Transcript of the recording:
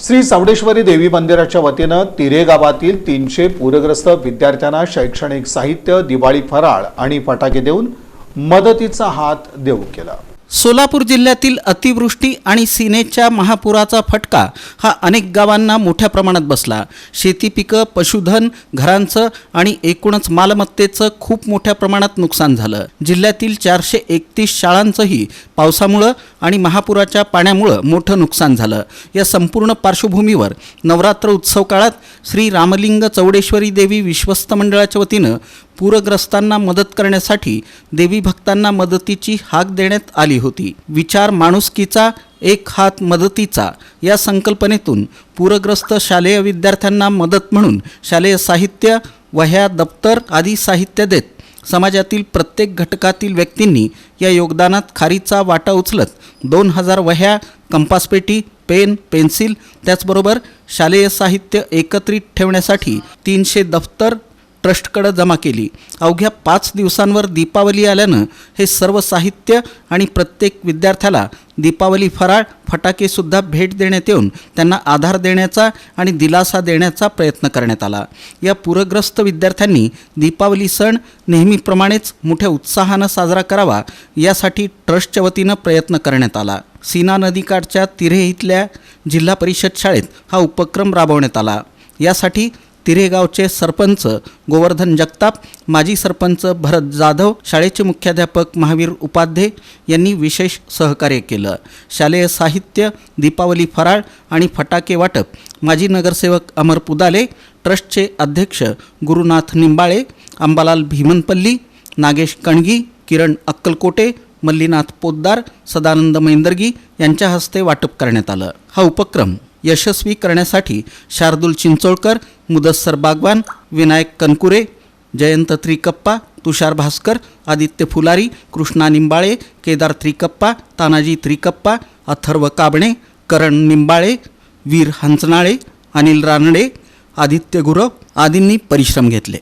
श्री चौडेश्वरी देवी मंदिराच्या वतीनं तिरे गावातील तीनशे पूरग्रस्त विद्यार्थ्यांना शैक्षणिक साहित्य दिवाळी फराळ आणि फटाके देऊन मदतीचा हात देऊ केला. सोलापूर जिल्ह्यातील अतिवृष्टी आणि सिनेच्या महापुराचा फटका हा अनेक गावांना मोठ्या प्रमाणात बसला. शेती पिकं पशुधन घरांचं आणि एकूणच मालमत्तेचं खूप मोठ्या प्रमाणात नुकसान झालं. जिल्ह्यातील चारशे एकतीस शाळांचंही पावसामुळं आणि महापुराच्या पाण्यामुळं मोठं नुकसान झालं. या संपूर्ण पार्श्वभूमीवर नवरात्र उत्सव काळात श्री रामलिंग चौडेश्वरी देवी विश्वस्त मंडळाच्या वतीनं पूरग्रस्तांना मदत करण्यासाठी देवी भक्तांना मदतीची हाक देण्यात आली होती. विचार माणुसकीचा एक हात मदतीचा या संकल्पनेतून पूरग्रस्त शालेय विद्यार्थ्यांना मदत म्हणून शालेय साहित्य वह्या दप्तर आदी साहित्य देत समाजातील प्रत्येक घटकातील व्यक्तींनी या योगदानात खारीचा वाटा उचलत दोन हजार वह्या कंपासपेटी पेन पेन्सिल त्याचबरोबर शालेय साहित्य एकत्रित ठेवण्यासाठी तीनशे दफ्तर ट्रस्टकडे जमा केली. अवघ्या पाच दिवसांवर दीपावली आल्यानं हे सर्व साहित्य आणि प्रत्येक विद्यार्थ्याला दीपावली फराळ फटाकेसुद्धा भेट देण्यात येऊन त्यांना आधार देण्याचा आणि दिलासा देण्याचा प्रयत्न करण्यात आला. या पूरग्रस्त विद्यार्थ्यांनी दीपावली सण नेहमीप्रमाणेच मोठ्या उत्साहानं साजरा करावा यासाठी ट्रस्टच्या वतीनं प्रयत्न करण्यात आला. सीना नदीकाठच्या तिरे इथल्या जिल्हा परिषद शाळेत हा उपक्रम राबवण्यात आला. यासाठी तिरेगावचे सरपंच गोवर्धन जगताप माजी सरपंच भरत जाधव शाळेचे मुख्याध्यापक महावीर उपाध्ये यांनी विशेष सहकार्य केलं. शालेय साहित्य दीपावली फराळ आणि फटाके वाटप माजी नगरसेवक अमर पुदाले ट्रस्टचे अध्यक्ष गुरुनाथ निंबाळे अंबालाल भीमनपल्ली नागेश कणगी किरण अक्कलकोटे मल्लीनाथ पोद्दार सदानंद मैंदर्गी यांच्या हस्ते वाटप करण्यात आलं. हा उपक्रम यशस्वी करण्यासाठी शार्दूल चिंचोळकर मुदस्सर बागवान विनायक कनकुरे जयंत त्रिकप्पा तुषार भास्कर आदित्य फुलारी कृष्णा निंबाळे केदार त्रिकप्पा तानाजी त्रिकप्पा अथर्व काबणे करण निंबाळे वीर हंचनाळे अनिल रानडे आदित्य गुरव आदींनी परिश्रम घेतले.